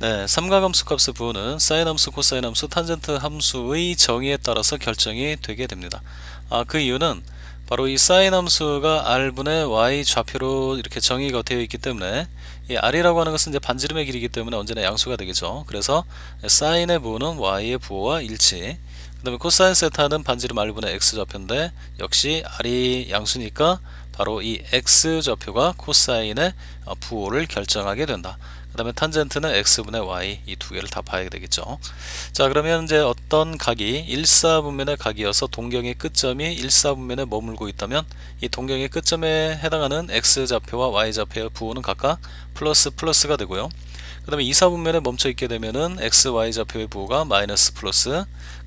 네, 삼각함수 값의 부호는 사인 함수, 코사인 함수, 탄젠트 함수의 정의에 따라서 결정이 되게 됩니다. 아, 그 이유는 바로 이 사인 함수가 r분의 y 좌표로 이렇게 정의가 되어 있기 때문에 이 r이라고 하는 것은 이제 반지름의 길이기 때문에 언제나 양수가 되겠죠. 그래서 사인의 부호는 y의 부호와 일치. 그 다음에 코사인 세타는 반지름 r분의 x 좌표인데 역시 r이 양수니까 바로 이 x 좌표가 코사인의 어, 부호를 결정하게 된다. 그 다음에 탄젠트는 x분의 y 이 두 개를 다 봐야 되겠죠. 자 그러면 이제 어떤 각이 1사분면의 각이어서 동경의 끝점이 1사분면에 머물고 있다면 이 동경의 끝점에 해당하는 x좌표와 y좌표의 부호는 각각 플러스 플러스가 되고요. 그 다음에 2사분면에 멈춰 있게 되면은 x, y 좌표의 부호가 마이너스 플러스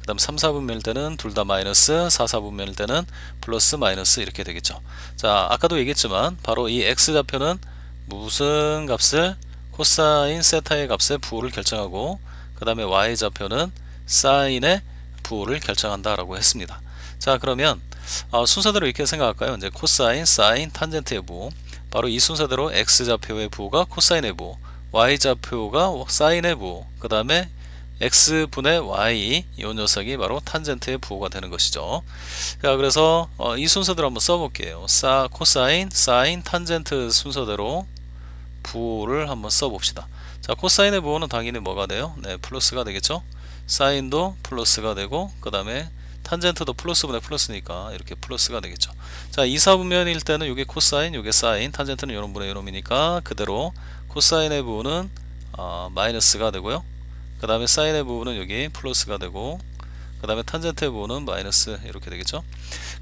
그 다음 3, 4분면일 때는 둘 다 마이너스 4, 4분면일 때는 플러스 마이너스 이렇게 되겠죠 자 아까도 얘기했지만 바로 이 x좌표는 무슨 값을 코사인 세타의 값의 부호를 결정하고 그 다음에 y좌표는 사인의 부호를 결정한다 라고 했습니다 자 그러면 어, 순서대로 이렇게 생각할까요 이제 코사인, 사인, 탄젠트의 부호 바로 이 순서대로 x좌표의 부호가 코사인의 부호 y좌표가 사인의 부호 그 다음에 x분의 y 이 녀석이 바로 탄젠트의 부호가 되는 것이죠. 자, 그래서 어, 이 순서대로 한번 써볼게요. 사, 코사인, 사인, 탄젠트 순서대로 부호를 한번 써봅시다. 자, 코사인의 부호는 당연히 뭐가 돼요? 네, 플러스가 되겠죠. 사인도 플러스가 되고 그 다음에 탄젠트도 플러스분의 플러스니까 이렇게 플러스가 되겠죠. 자, 이사분면일 때는 이게 코사인, 이게 사인, 탄젠트는 이런 분의 이놈이니까 그대로 코사인의 부호는 어, 마이너스가 되고요. 그 다음에 사인의 부분은 여기 플러스가 되고 그 다음에 탄젠트의 부분은 마이너스 이렇게 되겠죠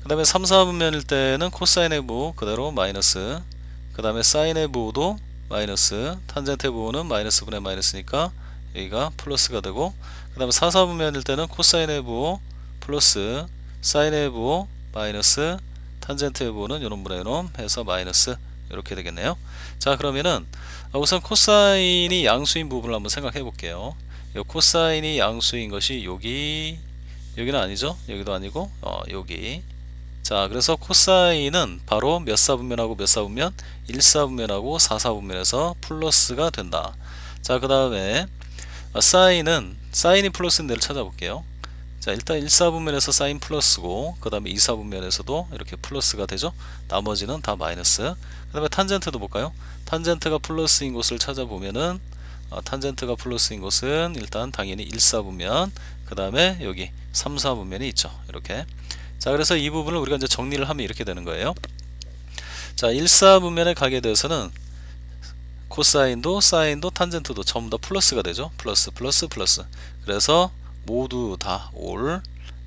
그 다음에 3, 4분면일 때는 코사인의 부호 그대로 마이너스 그 다음에 사인의 부호도 마이너스 탄젠트의 부호는 마이너스 분의 마이너스니까 여기가 플러스가 되고 그 다음에 4, 4분면일 때는 코사인의 부호 플러스 사인의 부호 마이너스 탄젠트의 부호는 이런 분의 이놈 해서 마이너스 이렇게 되겠네요. 자 그러면은 우선 코사인이 양수인 부분을 한번 생각해 볼게요. 요 코사인이 양수인 것이 여기 여기는 아니죠? 여기도 아니고 어, 여기 자 그래서 코사인은 바로 몇 사분면하고 몇 사분면? 1사분면하고 4사분면에서 플러스가 된다. 자 그 다음에 어, 사인은 사인이 플러스인 데를 찾아볼게요. 자 일단 1사분면에서 사인 플러스고 그 다음에 2사분면에서도 이렇게 플러스가 되죠? 나머지는 다 마이너스. 그 다음에 탄젠트도 볼까요? 탄젠트가 플러스인 곳을 찾아보면은 어, 탄젠트가 플러스인 것은 일단 당연히 1사분면 그 다음에 여기 3, 4분면이 있죠. 이렇게 자 그래서 이 부분을 우리가 이제 정리를 하면 이렇게 되는 거예요 자 1사분면에 가게 되어서는 코사인도 사인도 탄젠트도 전부 다 플러스가 되죠 플러스 플러스 플러스 그래서 모두 다 올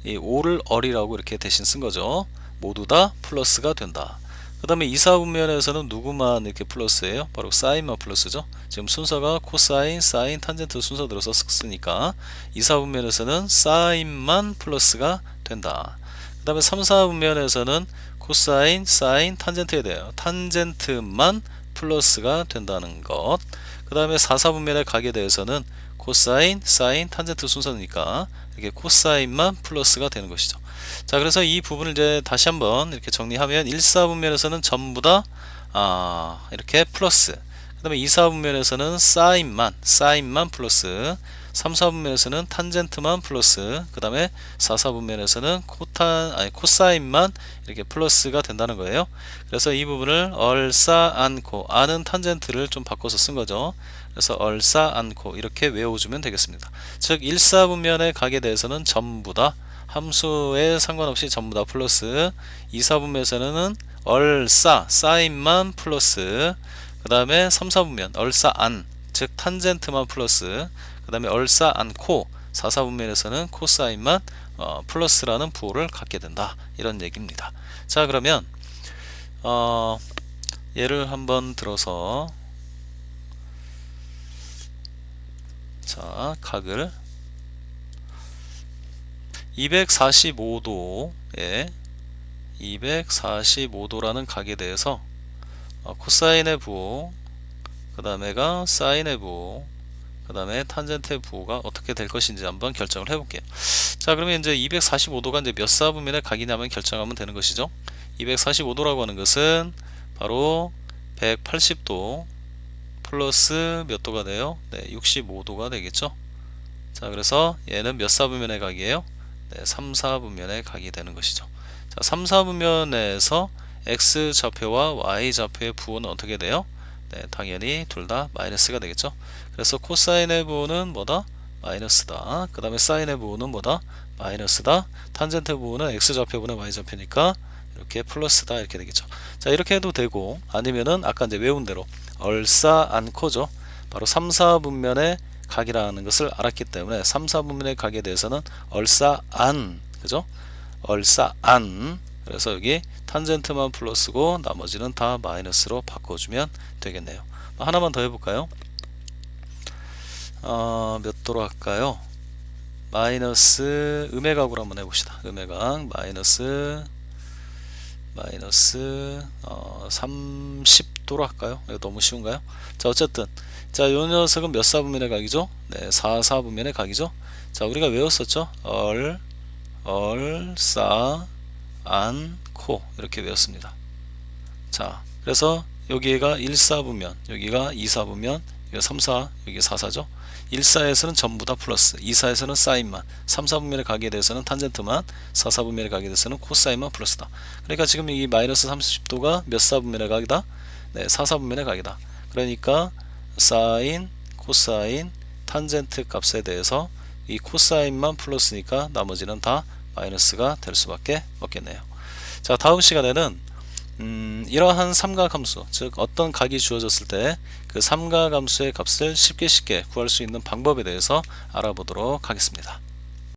이 올을 얼이라고 이렇게 대신 쓴 거죠 모두 다 플러스가 된다 그 다음에 이사분면에서는 누구만 이렇게 플러스예요? 바로 사인만 플러스죠. 지금 순서가 코사인, 사인, 탄젠트 순서대로 썼으니까 이사분면에서는 사인만 플러스가 된다. 그 다음에 3, 4분면에서는 코사인, 사인, 탄젠트에 대해요. 탄젠트만 플러스가 된다는 것. 그 다음에 4, 4분면에 가게 되어서는 코사인, 사인, 탄젠트 순서니까 이게 코사인만 플러스가 되는 것이죠. 자 그래서 이 부분을 이제 다시 한번 이렇게 정리하면 1, 4분면에서는 전부 다 아, 이렇게 플러스 그 다음에 2, 4분면에서는 사인만 사인만 플러스 3, 4분면에서는 탄젠트만 플러스 그 다음에 4, 4분면에서는 코탄 아니 코사인만 이렇게 플러스가 된다는 거예요. 그래서 이 부분을 얼싸 안고 아는 탄젠트를 좀 바꿔서 쓴 거죠. 그래서 얼싸 안고 이렇게 외워주면 되겠습니다. 즉 1, 4분면에 가게 돼서는 전부 다 함수에 상관없이 전부 다 플러스 2, 4분면에서는 얼싸 사인만 플러스 그 다음에 3, 4분면 얼싸 안 즉 탄젠트만 플러스 그 다음에 얼싸 않고 4, 4분면에서는 코사인만 어, 플러스라는 부호를 갖게 된다. 이런 얘기입니다. 자 그러면 어, 예를 한번 들어서 자 각을 245도에 245도라는 각에 대해서 어, 코사인의 부호 그 다음에가 사인의 부호 그 다음에 탄젠트의 부호가 어떻게 될 것인지 한번 결정을 해볼게요 자 그러면 이제 245도가 이제 몇 사분면의 각이냐면 결정하면 되는 것이죠 245도라고 하는 것은 바로 180도 플러스 몇 도가 돼요? 네, 65도가 되겠죠. 자, 그래서 얘는 몇 사분면의 각이에요? 네, 3, 4분면의 각이 되는 것이죠. 자, 3, 4분면에서 x 좌표와 y 좌표의 부호는 어떻게 돼요? 네, 당연히 둘 다 마이너스가 되겠죠. 그래서 코사인의 부호는 뭐다? 마이너스다. 그 다음에 사인의 부호는 뭐다? 마이너스다. 탄젠트 부호는 x 좌표분의 y 좌표니까 이렇게 플러스다 이렇게 되겠죠. 자 이렇게 해도 되고 아니면은 아까 이제 외운 대로 얼싸 않고죠. 바로 3, 4분면의 각이라는 것을 알았기 때문에 3, 4분면의 각에 대해서는 얼싸 안 그죠? 얼싸 안 그래서 여기 탄젠트만 플러스고 나머지는 다 마이너스로 바꿔주면 되겠네요. 하나만 더 해볼까요? 어, 몇 도로 할까요? 마이너스 음의 각으로 한번 해봅시다. 음의 각 마이너스 마이너스 어, 30도로 할까요? 이거 너무 쉬운가요? 자 어쨌든 자요 녀석은 몇 사분면의 각이죠? 네 4, 4분면의 각이죠? 자 우리가 외웠었죠? 얼, 얼, 싸, 안, 코 이렇게 외웠습니다. 자 그래서 여기가 1, 4분면 여기가 2, 4분면 여기가 3, 4 여기 4, 4죠? 1, 4에서는 전부 다 플러스 2, 4에서는 사인만 3, 4분면의 각에 대해서는 탄젠트만 4, 4분면의 각에 대해서는 코사인만 플러스다. 그러니까 지금 이 마이너스 30도가 몇 사분면의 각이다? 네, 4, 4분면의 각이다. 그러니까 사인, 코사인, 탄젠트 값에 대해서 이 코사인만 플러스니까 나머지는 다 마이너스가 될 수밖에 없겠네요. 자, 다음 시간에는 음, 이러한 삼각함수, 즉 어떤 각이 주어졌을 때 그 삼각함수의 값을 쉽게 쉽게 구할 수 있는 방법에 대해서 알아보도록 하겠습니다.